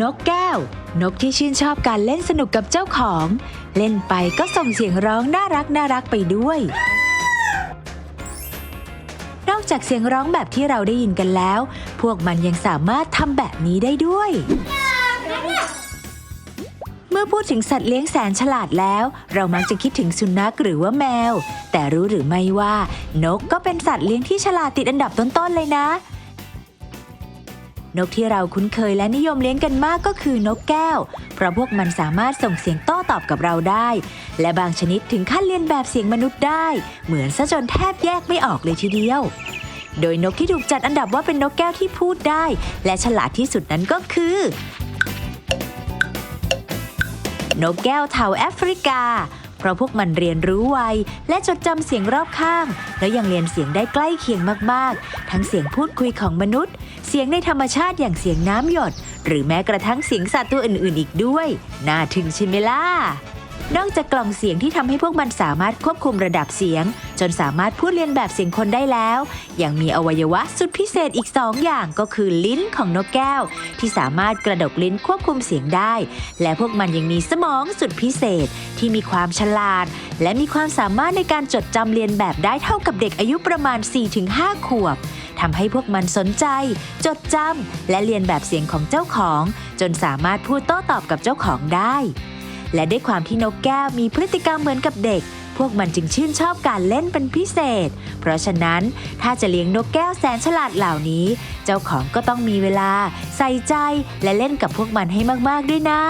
นกแก้ว นกที่ชื่นชอบการเล่นสนุกกับเจ้าของ เล่นไปก็ส่งเสียงร้องน่ารักน่ารักไปด้วย นอกจากเสียงร้องแบบที่เราได้ยินกันแล้ว พวกมันยังสามารถทำแบบนี้ได้ด้วย เมื่อพูดถึงสัตว์เลี้ยงแสนฉลาดแล้ว เรามักจะคิดถึงสุนัขหรือว่าแมว แต่รู้หรือไม่ว่า นกก็เป็นสัตว์เลี้ยงที่ฉลาดติดอันดับต้นๆเลยนะ นกที่เราคุ้นเคยและนิยมเลี้ยงกันมากก็คือนกแก้ว เพราะพวกมันสามารถส่งเสียงโต้ตอบกับเราได้ และบางชนิดถึงขั้นเลียนแบบเสียงมนุษย์ได้ เหมือนซะจนแทบแยกไม่ออกเลยทีเดียว โดยนกที่ถูกจัดอันดับว่าเป็นนกแก้วที่พูดได้ และฉลาดที่สุดนั้นก็คือ นกแก้วเทาแอฟริกา เพราะพวกมันเรียนรู้ไวและจดจำเสียงรอบข้าง แล้วยังเรียนเสียงได้ใกล้เคียงมากๆ ทั้งเสียงพูดคุยของมนุษย์ เสียงในธรรมชาติอย่างเสียงน้ำหยด หรือแม้กระทั่งเสียงสัตว์ตัวอื่นๆ อีกด้วย น่าทึ่งใช่ไหมล่ะ นอกจากกล่องเสียงที่ทำให้พวกมันสามารถควบคุมระดับเสียง จนสามารถพูดเลียนแบบเสียงคนได้แล้ว ยังมีอวัยวะสุดพิเศษอีกสองอย่างก็คือลิ้นของนกแก้ว ที่สามารถกระดกลิ้นควบคุมเสียงได้ และพวกมันยังมีสมองสุดพิเศษที่มีความฉลาด และมีความสามารถในการจดจำเรียนแบบได้เท่ากับเด็กอายุประมาณ 4-5 ขวบทำให้พวกมันสนใจ จดจำและเรียนแบบเสียงของเจ้าของ จนสามารถพูดโต้ตอบกับเจ้าของได้ และด้วยความที่นกแก้วมีพฤติกรรมเหมือนกับเด็ก พวกมันจึงชื่นชอบการเล่นเป็นพิเศษ เพราะฉะนั้นถ้าจะเลี้ยงนกแก้วแสนฉลาดเหล่านี้ เจ้าของก็ต้องมีเวลา ใส่ใจและเล่นกับพวกมันให้มากๆด้วยนะ